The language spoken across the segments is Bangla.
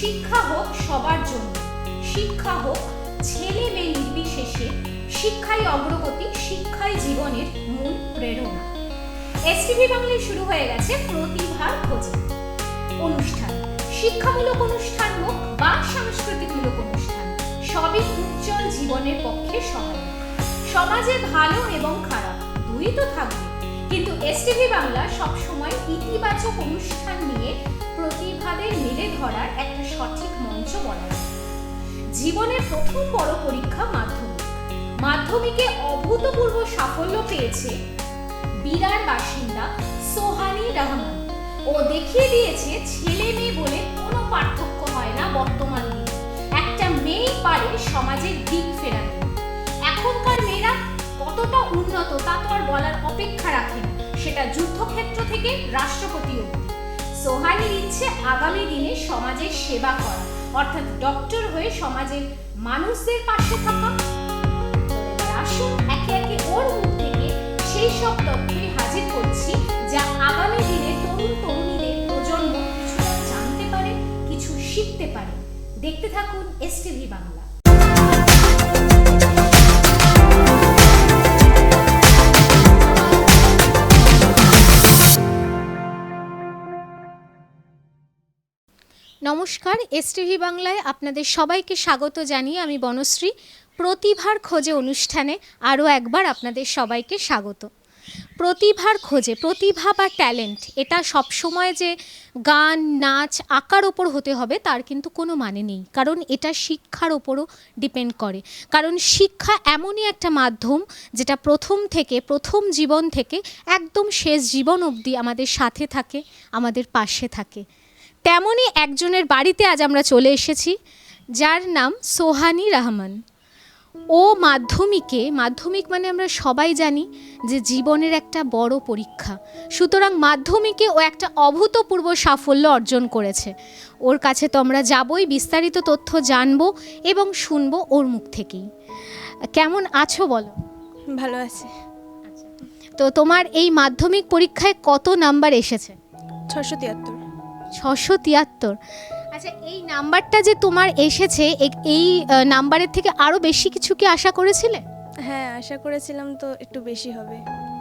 শিক্ষা হোক সবার জন্য। শিক্ষা হোক ছেলে মেয়ে নির্বিশেষে শিক্ষাই অগ্রগতি, শিক্ষাই জীবনের মূল প্রেরণা। এসটিভি বাংলায় শুরু হয়ে গেছে প্রতিভার খোঁজে। অনুষ্ঠান, শিক্ষামূলক অনুষ্ঠান হোক বা সাংস্কৃতিকমূলক অনুষ্ঠান, সবই উজ্জ্বল জীবনের পক্ষে সহায়ক। সমাজে ভালো এবং খারাপ, দুই তো থাকবে। কিন্তু এসটিভি বাংলা সবসময় ইতিবাচক অনুষ্ঠান নিয়ে প্রতিভাদের মেলে ধরার একটা সঠিক মঞ্চ বলা। জীবনের প্রথম বড় পরীক্ষা মাধ্যমিক। মাধ্যমিকে অভূতপূর্ব সাফল্য পেয়েছে বিরার বাসিন্দা সোহানি রহমান। ও দেখিয়ে দিয়েছে, ছেলে মেয়ে বলে কোনো পার্থক্য হয় না বর্তমান একটা মেয়ে পারে সমাজের দিক ফেরাতে। এখনকার মেয়েরা কতটা উন্নত তা তো আর বলার অপেক্ষা রাখে সেটা যুদ্ধক্ষেত্র থেকে রাষ্ট্রপতি অবধি। সোহানির ইচ্ছে আগামী দিনে সমাজের সেবা করা। অর্থাৎ ডক্টর হয়ে সমাজের মানুষদের পাশে থাকা। আসুন একে একে ওর মুখ থেকে সেই সব তথ্যই হাজির করছি, যা আগামী দিনে তরুণ তরুণীদের প্রজন্ম কিছুটা জানতে পারে, কিছু শিখতে পারে। দেখতে থাকুন এস টিভি বাংলা। নমস্কার এসটিভি বাংলায় আপনাদের সবাইকে স্বাগত জানিয়ে আমি বনশ্রী। প্রতিভার খোঁজে অনুষ্ঠানে আরও একবার আপনাদের সবাইকে স্বাগত। প্রতিভার খোঁজে, প্রতিভা বা ট্যালেন্ট, এটা সবসময় যে গান, নাচ, আঁকার ওপর হতে হবে, তার কিন্তু কোনো মানে নেই। কারণ এটা শিক্ষার ওপরও ডিপেন্ড করে। কারণ শিক্ষা এমনই একটা মাধ্যম, যেটা প্রথম থেকে, প্রথম জীবন থেকে, একদম শেষ জীবন অবধি আমাদের সাথে থাকে, আমাদের পাশে থাকে। তেমনই একজনের বাড়িতে আজ আমরা চলে এসেছি যার নাম সোহানি রহমান। ও মাধ্যমিকে মাধ্যমিক মানে আমরা সবাই জানি যে জীবনের একটা বড় পরীক্ষা। সুতরাং মাধ্যমিকে ও একটা অভূতপূর্ব সাফল্য অর্জন করেছে। ওর কাছে তো আমরা যাবই বিস্তারিত তথ্য জানব এবং শুনব ওর মুখ থেকেই। কেমন আছো বলো? ভালো আছে। তো তোমার এই মাধ্যমিক পরীক্ষায় কত নাম্বার এসেছে? ছশো তিয়াত্তর। ছশো তিয়াত্তর। আচ্ছা এই নাম্বারটা যে তোমার এসেছে এই নাম্বারের থেকে আরও বেশি কিছু কি আশা করেছিলে? হ্যাঁ আশা করেছিলাম তো একটু বেশি হবে।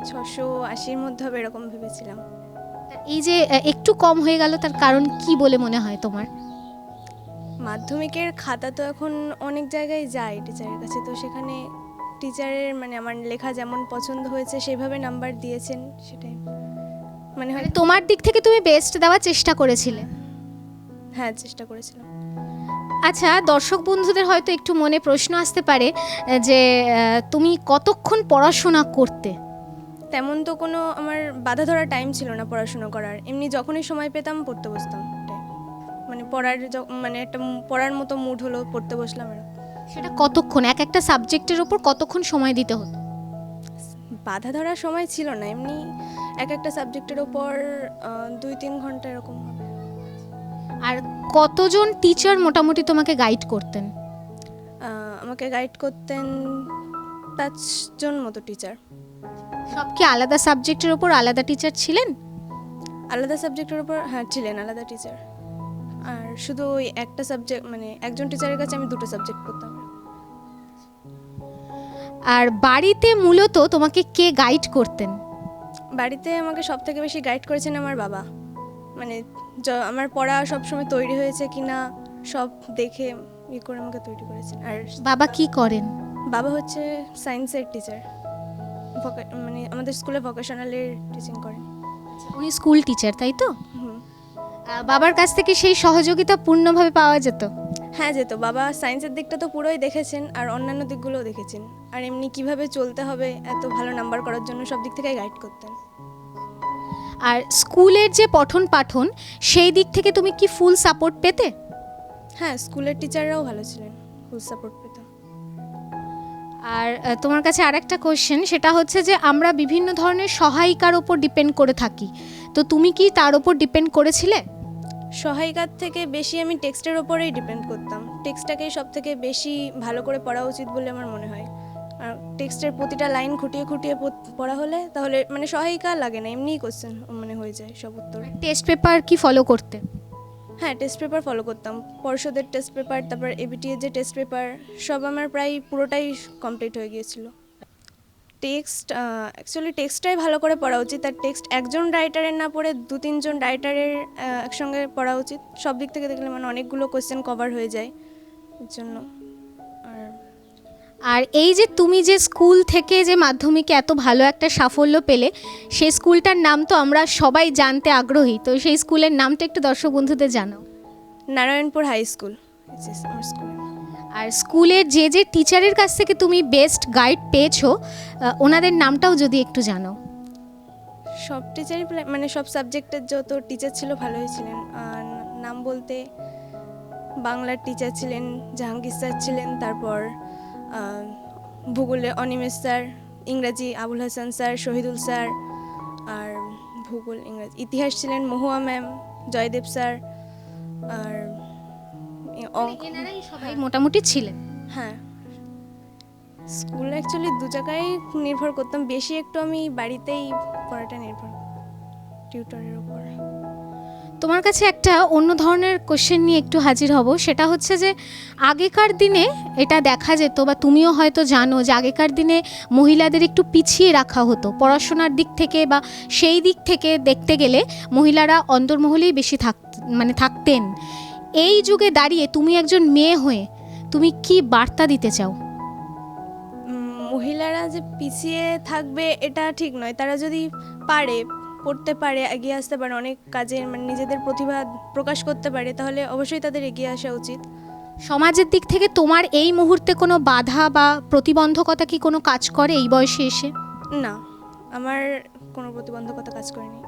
ছশো আশির মধ্যে হবে এরকম ভেবেছিলাম। এই যে একটু কম হয়ে গেল তার কারণ কি বলে মনে হয় তোমার? মাধ্যমিকের খাতা তো এখন অনেক জায়গায় যায় টিচারের কাছে তো সেখানে টিচারের মানে আমার লেখা যেমন পছন্দ হয়েছে সেইভাবে নাম্বার দিয়েছেন সেটাই। মানে মানে হয় তোমার দিক থেকে তুমি বেস্ট দেওয়ার চেষ্টা করেছিলে। হ্যাঁ চেষ্টা করেছিলাম। আচ্ছা দর্শক বন্ধুদের হয়তো একটু মনে প্রশ্ন আসতে পারে যে তুমি কতক্ষণ পড়াশোনা করতে? তেমন তো কোনো আমার বাধা ধরা টাইম ছিল না পড়াশুনো করার। এমনি যখনই সময় পেতাম পড়তে বসতাম মানে পড়ার মানে একটা পড়ার মতো মুড হলো পড়তে বসলাম আর সেটা কতক্ষণ? এক একটা সাবজেক্টের ওপর কতক্ষণ সময় দিতে হতো? বাধা ধরার সময় ছিল না এমনি এক একটা সাবজেক্টের ওপর দুই তিন ঘণ্টা এরকম হবে। আর কতজন টিচার মোটামুটি তোমাকে গাইড করতেন? আমাকে গাইড করতেন পাঁচজন মতো টিচার সব কি আলাদা সাবজেক্টের ওপর আলাদা টিচার ছিলেন? আলাদা সাবজেক্টের ওপর হ্যাঁ ছিলেন আলাদা টিচার আর শুধু ওই একটা সাবজেক্ট মানে একজন টিচারের কাছে আমি দুটো সাবজেক্ট পড়তাম আর বাড়িতে মূলত তোমাকে কে গাইড করতেন? বাড়িতে আমাকে সব থেকে বেশি গাইড করেছেন আমার বাবা। মানে আমার পড়া সবসময় তৈরি হয়েছে কি না সব দেখে ইয়ে করে আমাকে তৈরি করেছেন। আর বাবা কি করেন? বাবা হচ্ছে সায়েন্সের টিচার মানে আমাদের স্কুলে ভোকেশনালের টিচিং করেন। উনি স্কুল টিচার তাই তো? বাবার কাছ থেকে সেই সহযোগিতা পূর্ণভাবে পাওয়া যেত? হ্যাঁ যেত বাবা সায়েন্সের দিকটা তো পুরোই দেখেছেন আর অন্যান্য দিকগুলোও দেখেছেন। আর এমনি কীভাবে চলতে হবে এত ভালো নাম্বার করার জন্য সব দিক থেকে গাইড করতেন। আর স্কুলের যে পঠন পাঠন সেই দিক থেকে তুমি কি ফুল সাপোর্ট পেতে? হ্যাঁ স্কুলের টিচাররাও ভালো ছিলেন ফুল সাপোর্ট পেতাম। আর তোমার কাছে আর একটা কোশ্চেন সেটা হচ্ছে যে আমরা বিভিন্ন ধরনের সহায়িকার ওপর ডিপেন্ড করে থাকি। তো তুমি কি তার ওপর ডিপেন্ড করেছিলে? সহায়িকার থেকে বেশি আমি টেক্সটের ওপরেই ডিপেন্ড করতাম। টেক্সটটাকেই সব থেকে বেশি ভালো করে পড়া উচিত বলে আমার মনে হয়। আর টেক্সটের প্রতিটা লাইন খুঁটিয়ে খুঁটিয়ে পড়া হলে তাহলে মানে সহায়িকা লাগে না এমনিই কোশ্চেন মানে হয়ে যায় সব উত্তর। টেস্ট পেপার কি ফলো করতে? হ্যাঁ টেস্ট পেপার ফলো করতাম। পর্ষদের টেস্ট পেপার তারপর এবিটি এর যে টেস্ট পেপার সব আমার প্রায় পুরোটাই কমপ্লিট হয়ে গিয়েছিল। টেক্সট অ্যাকচুয়ালি টেক্সটটাই ভালো করে পড়া উচিত। আর টেক্সট একজন রাইটারের না পড়ে দু তিনজন রাইটারের একসঙ্গে পড়া উচিত। সব দিক থেকে দেখলে মানে অনেকগুলো কোয়েশ্চেন কভার হয়ে যায় এর জন্য। আর আর এই যে তুমি যে স্কুল থেকে যে মাধ্যমিকে এত ভালো একটা সাফল্য পেলে সেই স্কুলটার নাম তো আমরা সবাই জানতে আগ্রহী। তো সেই স্কুলের নামটা একটু দর্শক বন্ধুদের জানাও। নারায়ণপুর হাই স্কুল আমার আর স্কুলের যে যে টিচারের কাছ থেকে তুমি বেস্ট গাইড পেয়েছ ওনাদের নামটাও যদি একটু জানাও সব টিচারই মানে সব সাবজেক্টের যত টিচার ছিল ভালোই ছিলেন। আর নাম বলতে বাংলার টিচার ছিলেন, জাহাঙ্গীর স্যার ছিলেন, তারপর ভূগোলে অনিমেষ স্যার ইংরাজি আবুল হাসান স্যার শহীদুল স্যার আর ভূগোল ইংরাজি ইতিহাস ছিলেন মহুয়া ম্যাম জয়দেব স্যার আর অঙ্ক সবাই মোটামুটি ছিলেন। হ্যাঁ। স্কুল অ্যাকচুয়ালি দু জায়গায় নির্ভর করতাম বেশি একটু আমি বাড়িতেই পড়াটা নির্ভর টিউটরের উপর। তোমার কাছে একটা অন্য ধরনের কোশ্চেন নিয়ে একটু হাজির হব সেটা হচ্ছে যে আগেকার দিনে এটা দেখা যেত বা তুমিও হয়তো জানো যে আগেকার দিনে মহিলাদের একটু পিছিয়ে রাখা হতো পড়াশোনার দিক থেকে বা সেই দিক থেকে দেখতে গেলে মহিলারা অন্তর্মহলেই বেশি থাক মানে থাকতেন। এই যুগে দাঁড়িয়ে তুমি একজন মেয়ে হয়ে তুমি কি বার্তা দিতে চাও? মহিলারা যে পিছিয়ে থাকবে এটা ঠিক নয়। তারা যদি পারে পড়তে পারে এগিয়ে আসতে পারে অনেক কাজে মানে নিজেদের প্রতিভা প্রকাশ করতে পারে তাহলে অবশ্যই তাদের এগিয়ে আসা উচিত। সমাজের দিক থেকে তোমার এই মুহূর্তে কোনো বাধা বা প্রতিবন্ধকতা কি কোনো কাজ করে এই বয়সে এসে? না আমার কোনো প্রতিবন্ধকতা কাজ করেনি।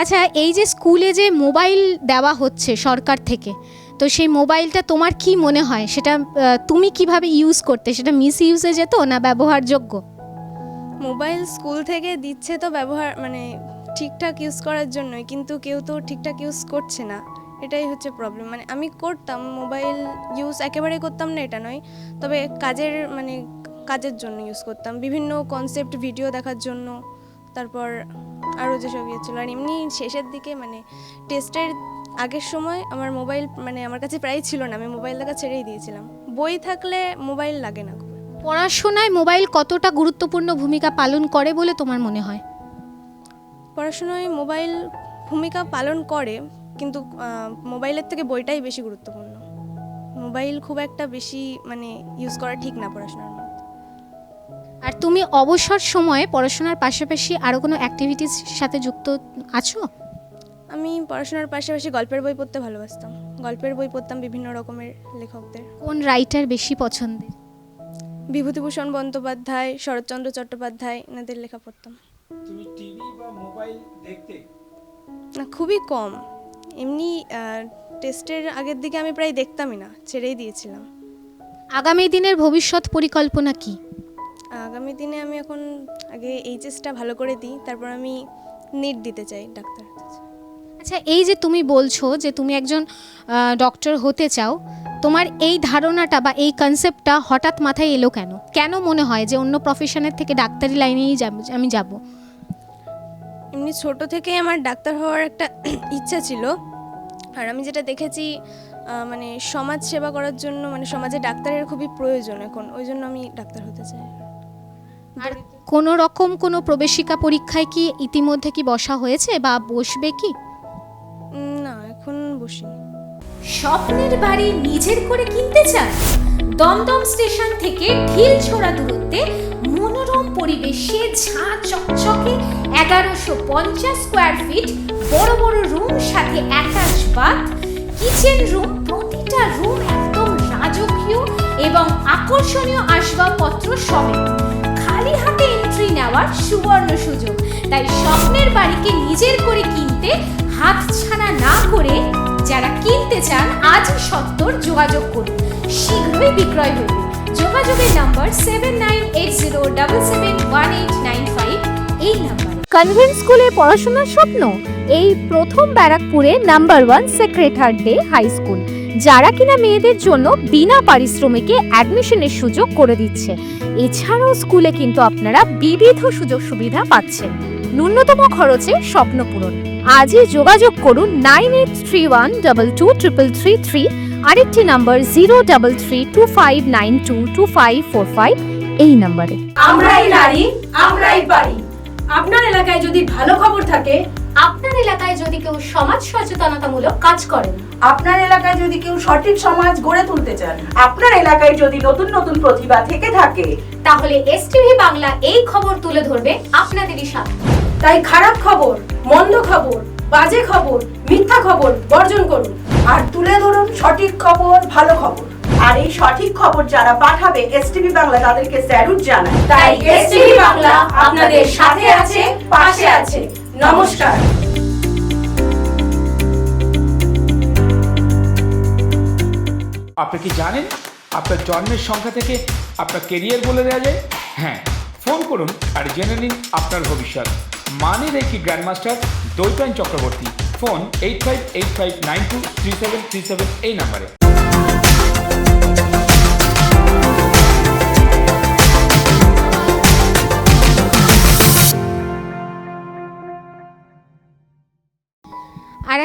আচ্ছা এই যে স্কুলে যে মোবাইল দেওয়া হচ্ছে সরকার থেকে, তো সেই মোবাইলটা তোমার কি মনে হয়? সেটা তুমি কীভাবে ইউজ করতে? সেটা মিস ইউজে যেত না ব্যবহারযোগ্য? মোবাইল স্কুল থেকে দিচ্ছে তো ব্যবহার মানে ঠিকঠাক ইউজ করার জন্যই, কিন্তু কেউ তো ঠিকঠাক ইউজ করছে না। এটাই হচ্ছে প্রবলেম মানে আমি করতাম, মোবাইল ইউজ একেবারে করতাম না, এটা নয়। তবে কাজের মানে কাজের জন্য ইউজ করতাম। বিভিন্ন কনসেপ্ট ভিডিও দেখার জন্য, তারপর আরও যেসব ইয়ে ছিল আর এমনি শেষের দিকে মানে টেস্টের আগের সময় আমার মোবাইল মানে আমার কাছে প্রায় ছিল না আমি মোবাইল দেখা ছেড়েই দিয়েছিলাম। বই থাকলে মোবাইল লাগে না পড়াশোনায় মোবাইল কতটা গুরুত্বপূর্ণ ভূমিকা পালন করে বলে তোমার মনে হয়? পড়াশোনায় মোবাইল ভূমিকা পালন করে কিন্তু মোবাইলের থেকে বইটাই বেশি গুরুত্বপূর্ণ। মোবাইল খুব একটা বেশি মানে ইউজ করা ঠিক না পড়াশোনার আর তুমি অবসর সময়ে পড়াশোনার পাশাপাশি আরও কোনো অ্যাক্টিভিটিস সাথে যুক্ত আছো? আমি পড়াশোনার পাশাপাশি গল্পের বই পড়তে ভালোবাসতাম। গল্পের বই পড়তাম বিভিন্ন রকমের লেখকদের। কোন রাইটার বেশি পছন্দের? বিভূতিভূষণ বন্দ্যোপাধ্যায় শরৎচন্দ্র চট্টোপাধ্যায় এনাদের লেখা পড়তাম। তুমি টিভি বা মোবাইল দেখতে? না খুবই কম। এমনি টেস্টের আগের দিকে আমি প্রায় দেখতামই না ছেড়েই দিয়েছিলাম। আগামী দিনের ভবিষ্যৎ পরিকল্পনা কি? আগামী দিনে আমি এখন আগে এইচএসটা ভালো করে দিই তারপর আমি নিট দিতে চাই ডাক্তার। আচ্ছা এই যে তুমি বলছো যে তুমি একজন ডক্টর হতে চাও তোমার এই ধারণাটা বা এই কনসেপ্টটা হঠাৎ মাথায় এলো কেন? কেন মনে হয় যে অন্য প্রফেশনের থেকে ডাক্তারি লাইনেই যাব- আমি যাব? এমনি ছোট থেকে আমার ডাক্তার হওয়ার একটা ইচ্ছা ছিল আর আমি যেটা দেখেছি মানে সমাজ সেবা করার জন্য মানে সমাজে ডাক্তারের খুবই প্রয়োজন এখন ওই জন্য আমি ডাক্তার হতে চাই। আর কোনো রকম কোনো প্রবেশিকা পরীক্ষায় কি ইতিমধ্যে কি বসা হয়েছে বা বসবে কি? উম, না এখন বসিনি। স্বপ্নের বাড়ি নিজের করে কিনতে চান? দমদম স্টেশন থেকে ঢিল ছোড়া দূরত্বে মনোরম পরিবেশে ঝাঁ চকচকে এগারোশো পঞ্চাশ স্কোয়ার ফিট বড় বড় রুম সাথে অ্যাটাচ বাথ কিচেন রুম প্রতিটা রুম একদম রাজকীয় এবং আকর্ষণীয় আসবাবপত্র সমেত। খালি হাতে এন্ট্রি নেওয়ার সুবর্ণ সুযোগ। তাই স্বপ্নের বাড়িকে নিজের করে কিনতে হাত ছাড়া না করে যারা কিনতে চান, আজই সত্তর যোগাযোগ করুন। শীঘ্রই বিক্রয় হবে যোগাযোগের number seven nine eight zero double seven one eight nine five এই নাম্বারে। কনভেন্ট স্কুলে পড়াশোনার স্বপ্ন? এই প্রথম ব্যারাকপুরে নাম্বার ওয়ান সেক্রেটার ডে হাই স্কুল যারা কিনা মেয়েদের জন্য বিনা পারিশ্রমিকে অ্যাডমিশনের সুযোগ করে দিচ্ছে। এছাড়াও স্কুলে কিন্তু আপনারা বিবিধ সুযোগ সুবিধা পাচ্ছেন। ন্যূনতম খরচে স্বপ্ন পূরণ। আজই যোগাযোগ করুন nine eight three one double two triple three three. আরেকটি number zero double three two five nine two two five four five এই নাম্বারে। আমরাই নারী, আমরাই পারি আপনার এলাকায় যদি ভালো খবর থাকে আপনার এলাকায় যদি কেউ সমাজ সচেতনতামূলক কাজ করেন? আপনার এলাকায় যদি কেউ সঠিক সমাজ গড়ে তুলতে চান আপনার এলাকায় যদি নতুন নতুন প্রতিভা থেকে থাকে তাহলে এসটিভি বাংলা এই খবর তুলে ধরবে আপনাদেরই সাথে তাই খারাপ খবর মন্দ খবর বাজে খবর মিথ্যা খবর বর্জন করুন। আর তুলে ধরুন সঠিক খবর ভালো খবর। আর এই সঠিক খবর যারা পাঠাবে এসটিভি বাংলা তাদেরকে স্যালুট জানায়। তাই এসটিভি বাংলা আপনাদের সাথে আছে পাশে আছে। নমস্কার। আপনি কি জানেন আপনার জন্মের সংখ্যা থেকে আপনার কেরিয়ার বলে দেওয়া যায়? হ্যাঁ ফোন করুন আর জেনে নিন আপনার ভবিষ্যৎ। মানে reiki grandmaster Dwaipayan Chakraborty. Phone eight five eight five nine two three seven three seven এই নাম্বারে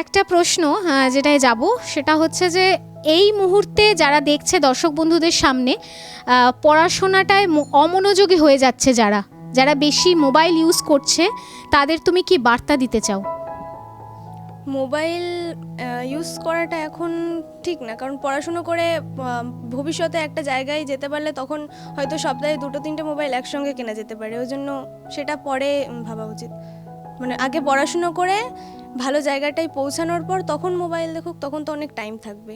একটা প্রশ্ন আহ, যেটায় যাব সেটা হচ্ছে যে এই মুহূর্তে যারা দেখছে দর্শক বন্ধুদের সামনে পড়াশোনাটায় অমনোযোগী হয়ে যাচ্ছে যারা যারা বেশি মোবাইল ইউজ করছে তাদের তুমি কি বার্তা দিতে চাও? মোবাইল ইউজ করাটা এখন ঠিক না কারণ পড়াশুনো করে ভবিষ্যতে একটা জায়গায় যেতে পারলে তখন হয়তো সপ্তাহে দুটো তিনটে মোবাইল একসঙ্গে কেনা যেতে পারে ওই জন্য সেটা পরে ভাবা উচিত। মানে আগে পড়াশুনো করে ভালো জায়গাটায় পৌঁছানোর পর তখন মোবাইল দেখুক তখন তো অনেক টাইম থাকবে।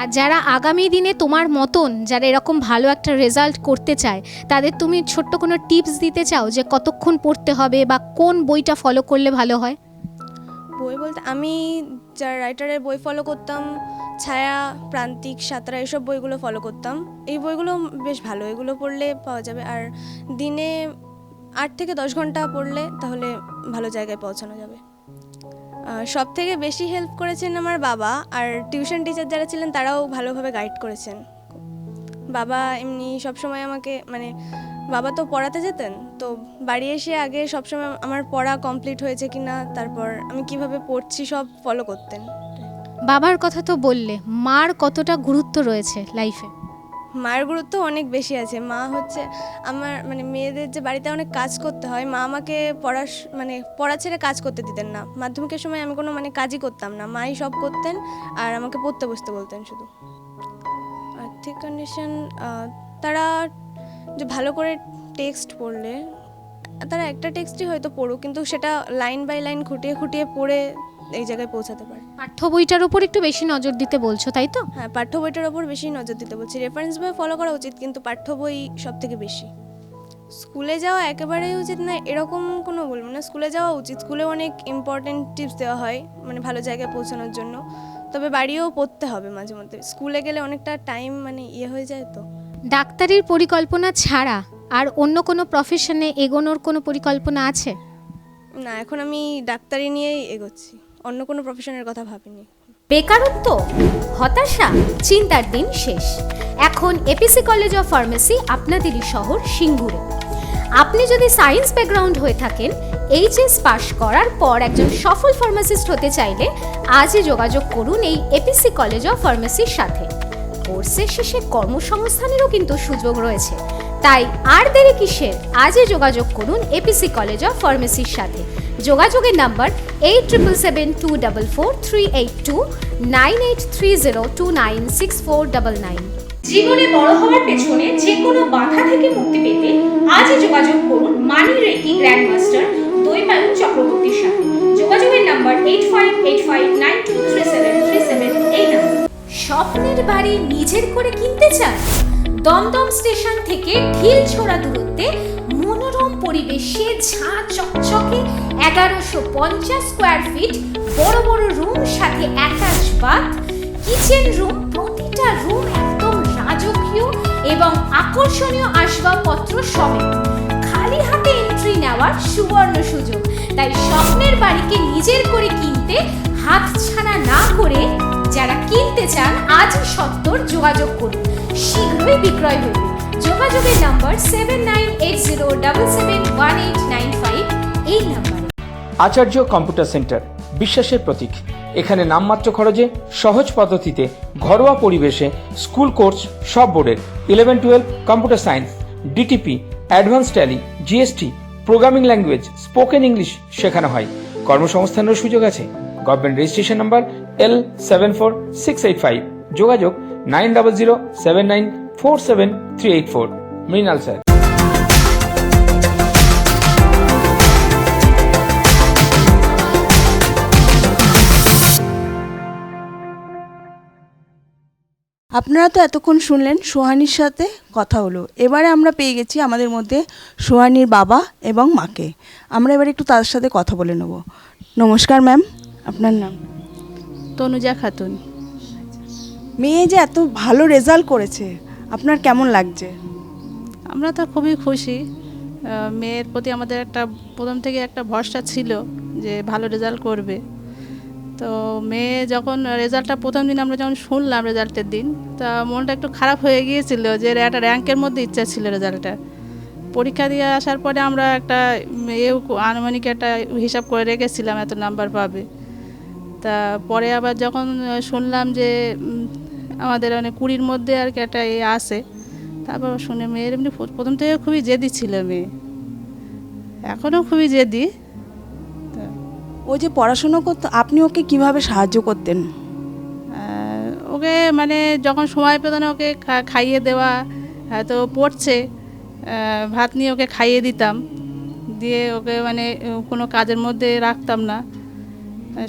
আর যারা আগামী দিনে তোমার মতন যারা এরকম ভালো একটা রেজাল্ট করতে চায় তাদের তুমি ছোট্ট কোনো টিপস দিতে চাও যে কতক্ষণ পড়তে হবে বা কোন বইটা ফলো করলে ভালো হয়? বই বলতে আমি যারা রাইটারের বই ফলো করতাম ছায়া প্রান্তিক সাঁতরা এসব বইগুলো ফলো করতাম। এই বইগুলো বেশ ভালো এগুলো পড়লে পাওয়া যাবে। আর দিনে আট থেকে দশ ঘণ্টা পড়লে তাহলে ভালো জায়গায় পৌঁছানো যাবে। সব থেকে বেশি হেল্প করেছেন আমার বাবা আর টিউশন টিচার যারা ছিলেন তারাও ভালোভাবে গাইড করেছেন। বাবা এমনি সবসময় আমাকে মানে বাবা তো পড়াতে যেতেন, তো বাড়ি এসে আগে সবসময় আমার পড়া কমপ্লিট হয়েছে কি না তারপর আমি কীভাবে পড়ছি সব ফলো করতেন। বাবার কথা তো বললে, মার কতটা গুরুত্ব রয়েছে লাইফে মায়ের গুরুত্ব অনেক বেশি আছে। মা হচ্ছে আমার মানে মেয়েদের যে বাড়িতে অনেক কাজ করতে হয়, মা আমাকে পড়া মানে পড়া ছেড়ে কাজ করতে দিতেন না। মাধ্যমিকের সময় আমি কোনো মানে কাজই করতাম না। মাই সব করতেন আর আমাকে পড়তে বসতে বলতেন শুধু। আর্থিক কন্ডিশন তারা যে ভালো করে টেক্সট পড়লে, তারা একটা টেক্সটই হয়তো পড়ুক, কিন্তু সেটা লাইন বাই লাইন খুঁটিয়ে খুঁটিয়ে পড়ে এই জায়গায় পৌঁছাতে পারে। পাঠ্য বইটার উপর একটু বেশি নজর দিতে বলছো তাই তো? হ্যাঁ পাঠ্য বইটার ওপর বেশি নজর দিতে বলছি। রেফারেন্স বই ফলো করা উচিত কিন্তু পাঠ্য বই সব থেকে বেশি। স্কুলে যাওয়া একেবারেই উচিত না এরকম কোনো বলব না স্কুলে যাওয়া উচিত। স্কুলে অনেক ইম্পর্টেন্ট টিপস দেওয়া হয় মানে ভালো জায়গায় পৌঁছানোর জন্য। তবে বাড়িও পড়তে হবে মাঝে মধ্যে। স্কুলে গেলে অনেকটা টাইম মানে ইয়ে হয়ে যায় তো। ডাক্তারির পরিকল্পনা ছাড়া আর অন্য কোনো প্রফেশনে এগোনোর কোনো পরিকল্পনা আছে? না এখন আমি ডাক্তারি নিয়েই এগোচ্ছি। অন্য কোনো প্রফেশনের কথা ভাবিনি। বেকারত্ব, হতাশা, চিন্তার দিন শেষ। এখন এপিসি কলেজ অফ ফার্মেসি আপনাদেরই শহর সিঙ্গুরে। আপনি যদি সায়েন্স ব্যাকগ্রাউন্ড হয়ে থাকেন এইচএস পাশ করার পর একজন সফল ফার্মাসিস্ট হতে চাইলে আজই যোগাযোগ করুন এই এপিসি কলেজ অফ ফার্মেসির সাথে। কোর্সের শেষে কর্মসংস্থানেরও কিন্তু সুযোগ রয়েছে। তাই আর দেরি কিসের? আজই যোগাযোগ করুন এপিসি কলেজ অফ ফার্মেসির সাথে। যোগাযোগের number eight triple seven two double four three eight two nine eight three zero two nine six four double nine জীবনে বড় হওয়ার পেছনে যে কোনো বাধা থেকে মুক্তি পেতে আজই যোগাযোগ করুন মানি রেকি গ্র্যান্ডমাস্টার দৈপায়ন চক্রবর্তীর সাথে। যোগাযোগের number eight five eight five nine two three seven three seven এই নাম্বার স্বপ্নের বাড়ি নিজের করে কিনতে চান? দমদম স্টেশন থেকে ঢিল ছোড়া দূরত্বে মনোরম পরিবেশে ঝাঁ চকচকে এগারোশো পঞ্চাশ স্কোয়ার ফিট বড় বড় রুম সাথে অ্যাটাচ বাথ কিচেন রুম প্রতিটা রুম একদম রাজকীয় এবং আকর্ষণীয় আসবাবপত্র সমেত। খালি হাতে এন্ট্রি নেওয়ার সুবর্ণ সুযোগ। তাই স্বপ্নের বাড়িকে নিজের করে কিনতে হাত যারা কিনতে চান, আজই সত্তর যোগাযোগ করুন। শীঘ্রই বিক্রয় হবে যোগাযোগের number seven nine eight zero double seven one eight nine five এই নাম্বারে। আচার্য কম্পিউটার সেন্টার, বিশ্বাসের প্রতীক। এখানে নামমাত্র খরচে, সহজ পদ্ধতিতে, ঘরোয়া পরিবেশে, স্কুল কোর্স, সব বোর্ডের। Eleven twelve computer science DTP advance Tally GST programming language spoken English শেখানো হয়। কর্মসংস্থানেরও সুযোগ আছে। Government registration number L seven four six eight five যোগাযোগ nine double zero seven nine four seven three eight four Mrinal sir. আপনারা তো এতক্ষণ শুনলেন সোহানির সাথে কথা হলো। এবারে আমরা পেয়ে গেছি আমাদের মধ্যে সোহানির বাবা এবং মাকে। আমরা এবার একটু তাদের সাথে কথা বলে নেব। নমস্কার ম্যাম, আপনার নাম? তনুজা খাতুন। মেয়ে যে এত ভালো রেজাল্ট করেছে আপনার কেমন লাগছে? আমরা তো খুবই খুশি। মেয়ের প্রতি আমাদের একটা প্রথম থেকে একটা ভরসা ছিল যে ভালো রেজাল্ট করবে। তো মেয়ে যখন রেজাল্টটা প্রথম দিন আমরা যখন শুনলাম রেজাল্টের দিন তা মনটা একটু খারাপ হয়ে গিয়েছিল যে একটা র্যাঙ্কের মধ্যে ইচ্ছা ছিল রেজাল্টটা। পরীক্ষা দিয়ে আসার পরে আমরা একটা এও আনুমানিক একটা হিসাব করে রেখেছিলাম এত নাম্বার পাবে। তা পরে আবার যখন শুনলাম যে আমাদের মানে কুড়ির মধ্যে আর কি একটা এ আসে তারপর শুনে মেয়ের এমনি প্রথম থেকে খুবই জেদি ছিল মেয়ে। এখনও খুবই জেদি। ও যে পড়াশুনো করতো আপনি ওকে কীভাবে সাহায্য করতেন? ওকে মানে যখন সময় পেত না ওকে খাইয়ে দেওয়া হয়তো পড়ছে ভাত নিয়ে ওকে খাইয়ে দিতাম। দিয়ে ওকে মানে কোনো কাজের মধ্যে রাখতাম না।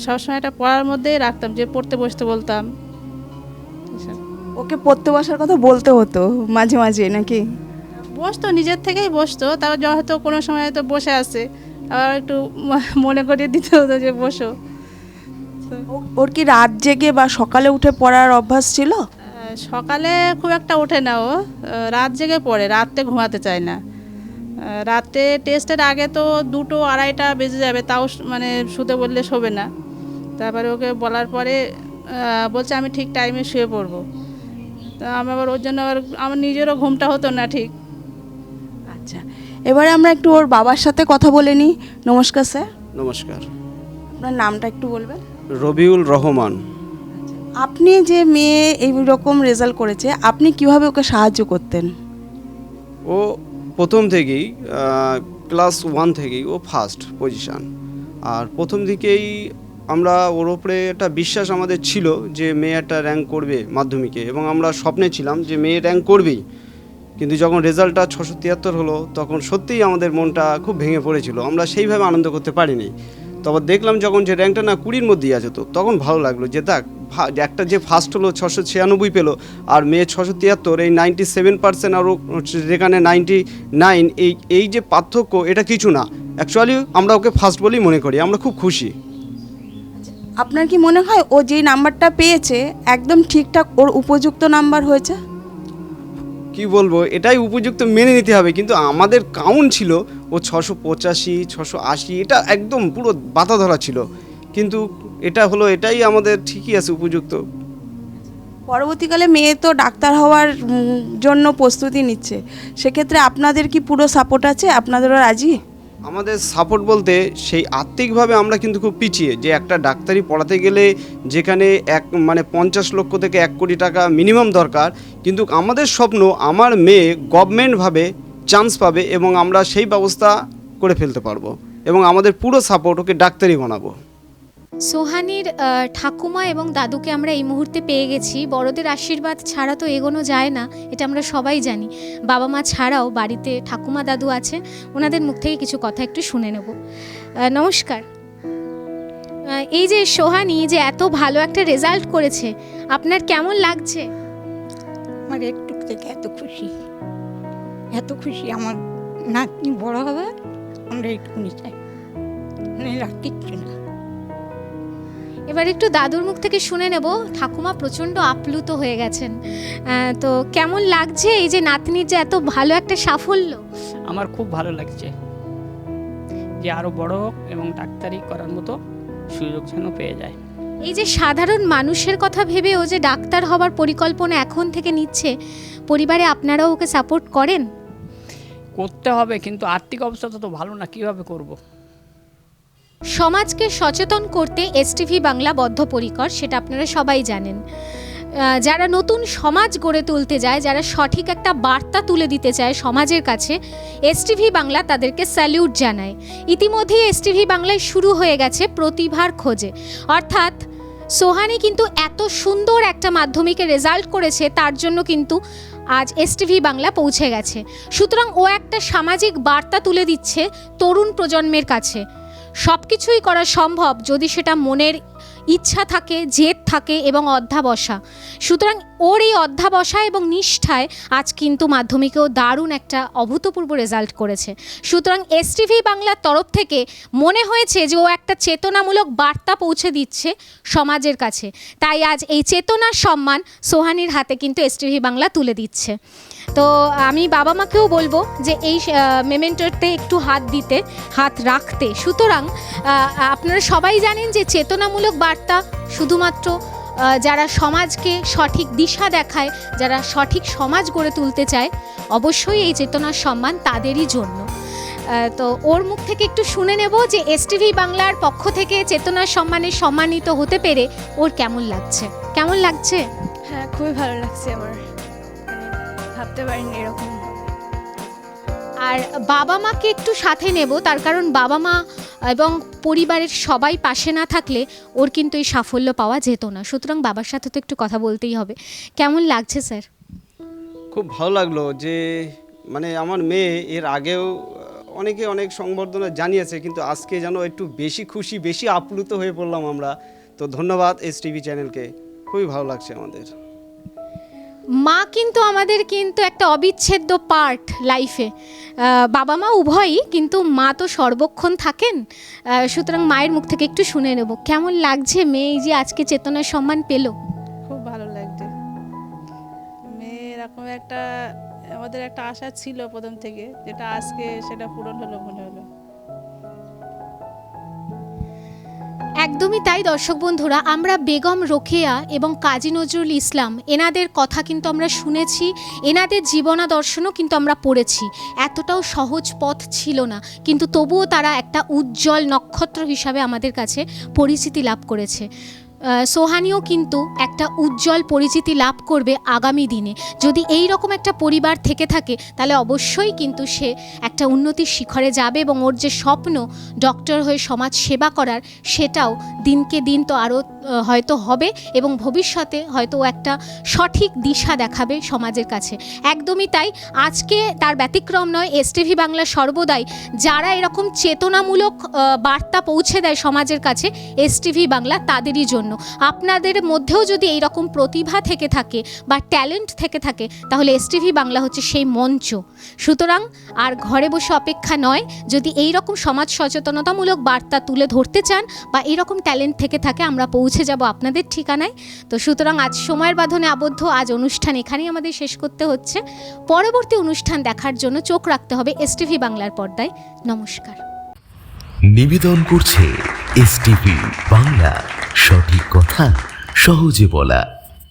সবসময় একটা পড়ার মধ্যেই রাখতাম যে পড়তে বসতে বলতাম। ওকে পড়তে বসার কথা বলতে হতো মাঝে মাঝে নাকি? বসতো নিজের থেকেই বসতো তারপর হয়তো কোনো সময় হয়তো বসে আছে। আবার একটু মনে করিয়ে দিতে হতো যে বসো। ওর কি রাত জেগে বা সকালে উঠে পড়ার অভ্যাস ছিল? সকালে খুব একটা ওঠে না ও। রাত জেগে পড়ে রাতে ঘুমাতে চায় না। রাতে টেস্টের আগে তো দুটো আড়াইটা বেজে যাবে তাও মানে শুতে বললে শোবে না। তারপরে ওকে বলার পরে বলছে আমি ঠিক টাইমে শুয়ে পড়ব। তা আমি আবার ওর জন্য আবার আমার নিজেরও ঘুমটা হতো না ঠিক। আচ্ছা এবারে আমরা একটু ওর বাবার সাথে কথা বলে নিই। নমস্কার স্যার। নমস্কার। আপনার নামটা একটু বলবেন? রবিউল রহমান। আপনি যে মেয়ে এই রকম রেজাল্ট করেছে আপনি কীভাবে ওকে সাহায্য করতেন? ও প্রথম থেকেই ক্লাস ওয়ান থেকেই ও ফার্স্ট পজিশান আর প্রথম দিকেই আমরা ওর ওপরে একটা বিশ্বাস আমাদের ছিল যে মেয়ে একটা র্যাঙ্ক করবে মাধ্যমিকে এবং আমরা স্বপ্নে ছিলাম যে মেয়ে র্যাঙ্ক করবেই। কিন্তু যখন রেজাল্টটা ছশো তিয়াত্তর হলো, তখন সত্যিই আমাদের মনটা খুব ভেঙে পড়েছিল। আমরা সেইভাবে আনন্দ করতে পারিনি। তবে দেখলাম যখন যে র্যাঙ্কটা না কুড়ির মধ্যেই আছে তো, তখন ভালো লাগল যে, দেখ একটা যে ফার্স্ট হলো ছশো ছিয়ানব্বই পেল আর মেয়ে ছশো তিয়াত্তর এই নাইনটি সেভেন পার্সেন্ট আরও যেখানে নাইনটি নাইন এই এই যে পার্থক্য এটা কিছু না। অ্যাকচুয়ালি আমরা ওকে ফার্স্ট বলেই মনে করি আমরা খুব খুশি। আপনার কি মনে হয় ও যেই নাম্বারটা পেয়েছে একদম ঠিকঠাক ওর উপযুক্ত নাম্বার হয়েছে? কি বলব এটাই উপযুক্ত মেনে নিতে হবে কিন্তু আমাদের কাউন্ট ছিল ও ছশো পঁচাশি ছশো আশি এটা একদম পুরো বাতা ধরা ছিল। কিন্তু এটা হলো এটাই আমাদের ঠিকই আছে উপযুক্ত। পরবর্তীকালে মেয়ে তো ডাক্তার হওয়ার জন্য প্রস্তুতি নিচ্ছে। সেক্ষেত্রে আপনাদের কি পুরো সাপোর্ট আছে? আপনাদেরও রাজি? আমাদের সাপোর্ট বলতে সেই আর্থিকভাবে আমরা কিন্তু খুব পিছিয়ে যে একটা ডাক্তারি পড়াতে গেলে যেখানে এক মানে পঞ্চাশ লক্ষ থেকে এক কোটি টাকা মিনিমাম দরকার কিন্তু আমাদের স্বপ্ন আমার মেয়ে গভর্নমেন্টভাবে চান্স পাবে এবং আমরা সেই ব্যবস্থা করে ফেলতে পারব এবং আমাদের পুরো সাপোর্ট ওকে ডাক্তারি বানাবো। সোহানির ঠাকুমা এবং দাদুকে আমরা এই মুহূর্তে পেয়ে গেছি। বড়দের আশীর্বাদ ছাড়া তো এগোনো যায় না, এটা আমরা সবাই জানি। বাবা মা ছাড়াও বাড়িতে ঠাকুমা দাদু আছে ওনাদের মুখ থেকে কিছু কথা একটু শুনে নেব। নমস্কার। এই যে সোহানি যে এত ভালো একটা রেজাল্ট করেছে, আপনার কেমন লাগছে? আমার একটু থেকে এত খুশি। এত খুশি আমার নাতনি বড় হবে আমরা একটুকুনি চাই। মানে কিচ্ছু না। এবার একটু দাদুর মুখ থেকে শুনে নেব। ঠাকুমা প্রচণ্ড আপ্লুত হয়ে গেছেন। তো কেমন লাগছে এই যে নাতনির যে এত ভালো একটা সাফল্য? আমার খুব ভালো লাগছে যে আরও বড় হোক এবং ডাক্তারি করার মতো সুযোগ যেন পেয়ে যায়। এই যে সাধারণ মানুষের কথা ভেবে ও যে ডাক্তার হবার পরিকল্পনা এখন থেকে নিচ্ছে পরিবারে আপনারাও ওকে সাপোর্ট করেন? করতে হবে কিন্তু আর্থিক অবস্থা তো ভালো না কীভাবে করব? সমাজকে সচেতন করতে এসটিভি বাংলা বদ্ধপরিকর, সেটা আপনারা সবাই জানেন। যারা নতুন সমাজ গড়ে তুলতে যায়, যারা সঠিক একটা বার্তা তুলে দিতে চায় সমাজের কাছে, এসটিভি বাংলা তাদেরকে স্যালিউট জানায়। ইতিমধ্যেই এসটিভি বাংলায় শুরু হয়ে গেছে প্রতিভার খোঁজে। অর্থাৎ, সোহানি কিন্তু এত সুন্দর একটা মাধ্যমিকে রেজাল্ট করেছে, তার জন্য কিন্তু আজ এসটিভি বাংলা পৌঁছে গেছে। সুতরাং ও একটা সামাজিক বার্তা তুলে দিচ্ছে তরুণ প্রজন্মের কাছে। সব কিছুই করা সম্ভব যদি সেটা মনের ইচ্ছা থাকে জেদ থাকে এবং অধ্যাবসা। সুতরাং ওর এই অধ্যাবসা এবং নিষ্ঠায় আজ কিন্তু মাধ্যমিকেও দারুণ একটা অভূতপূর্ব রেজাল্ট করেছে। সুতরাং এসটিভি বাংলার তরফ থেকে মনে হয়েছে যে ও একটা চেতনামূলক বার্তা পৌঁছে দিচ্ছে সমাজের কাছে। তাই আজ এই চেতনার সম্মান সোহানির হাতে কিন্তু এসটিভি বাংলা তুলে দিচ্ছে। তো আমি বাবা মাকেও বলব যে এই মেমেন্টোতে একটু হাত দিতে, হাত রাখতে। সুতরাং আপনারা সবাই জানেন যে চেতনামূলক বার্তা শুধুমাত্র যারা সমাজকে সঠিক দিশা দেখায় যারা সঠিক সমাজ গড়ে তুলতে চায় অবশ্যই এই চেতনার সম্মান তাদেরই জন্য। তো ওর মুখ থেকে একটু শুনে নেব যে এসটিভি বাংলার পক্ষ থেকে চেতনার সম্মানে সম্মানিত হতে পেরে ওর কেমন লাগছে? কেমন লাগছে? হ্যাঁ খুবই ভালো লাগছে আমার। মানে ভাবতে পারিনি এরকম। আর বাবা মাকে একটু সাথে নেব তার কারণ বাবা মা এবং পরিবারের সবাই পাশে না থাকলে ওর কিন্তু এই সাফল্য পাওয়া যেত না। সুতরাং বাবার সাথে তো একটু কথা বলতেই হবে। কেমন লাগছে, স্যার? খুব ভালো লাগল যে মানে আমার মেয়ে এর আগেও অনেকে অনেক সংবর্ধনা জানিয়েছে, কিন্তু আজকে যেন একটু বেশি খুশি, বেশি আপ্লুত হয়ে পড়লাম আমরা। তো ধন্যবাদ এস টিভি চ্যানেলকে। খুবই ভালো লাগছে আমাদের। মা কিন্তু আমাদের কিন্তু একটা অবিচ্ছেদ্য পার্ট লাইফে বাবা মা উভয়ই কিন্তু মা তো সর্বক্ষণ থাকেন। সুতরাং মায়ের মুখ থেকে একটু শুনে নেব। কেমন লাগছে মেয়ে এই যে আজকে চেতনার সম্মান পেল? খুব ভালো লাগছে। মেয়ে এরকম একটা, আমাদের একটা আশা ছিল প্রথম থেকে, যেটা আজকে সেটা পূরণ হলো মনে হলো। একদমই তাই, দর্শক বন্ধুরা। আমরা বেগম রোকেয়া এবং কাজী নজরুল ইসলাম, এনাদের কথা কিন্তু আমরা শুনেছি, এনাদের জীবনাদর্শনও কিন্তু আমরা পড়েছি। এতটাও সহজ পথ ছিল না, কিন্তু তবুও তারা একটা উজ্জ্বল নক্ষত্র হিসাবে আমাদের কাছে পরিচিতি লাভ করেছে। সোহানিও কিন্তু একটা উজ্জ্বল পরিচিতি লাভ করবে আগামী দিনে। যদি এই রকম একটা পরিবার থেকে থাকে, তাহলে অবশ্যই কিন্তু সে একটা উন্নতির শিখরে যাবে এবং ওর যে স্বপ্ন ডক্টর হয়ে সমাজ সেবা করার, সেটাও দিনকে দিন তো আরও হয়তো হবে এবং ভবিষ্যতে হয়তো একটা সঠিক দিশা দেখাবে সমাজের কাছে। একদমই তাই। আজকে তার ব্যতিক্রম নয়, এসটিভি বাংলা সর্বদাই যারা এরকম চেতনামূলক বার্তা পৌঁছে দেয় সমাজের কাছে, এসটিভি বাংলা তাদেরই জন্য। আপনাদের মধ্যেও যদি এই রকম প্রতিভা থেকে থাকে বা ট্যালেন্ট থেকে থাকে, তাহলে এসটিভি বাংলা হচ্ছে সেই মঞ্চ। সুতরাং আর ঘরে বসে অপেক্ষা নয়, যদি এই রকম সমাজ সচেতনতামূলক বার্তা তুলে ধরতে চান বা এরকম ট্যালেন্ট থেকে থাকে, আমরা পৌঁছে যাব আপনাদের ঠিকানায়। তো সুতরাং আজ সময়ের বাঁধনে আবদ্ধ, আজ অনুষ্ঠান এখানেই আমাদের শেষ করতে হচ্ছে। পরবর্তী অনুষ্ঠান দেখার জন্য চোখ রাখতে হবে এসটিভি বাংলার পর্দায়। নমস্কার। নিবেদন করছে এস বাংলা সঠিক কথা সহজে বলা।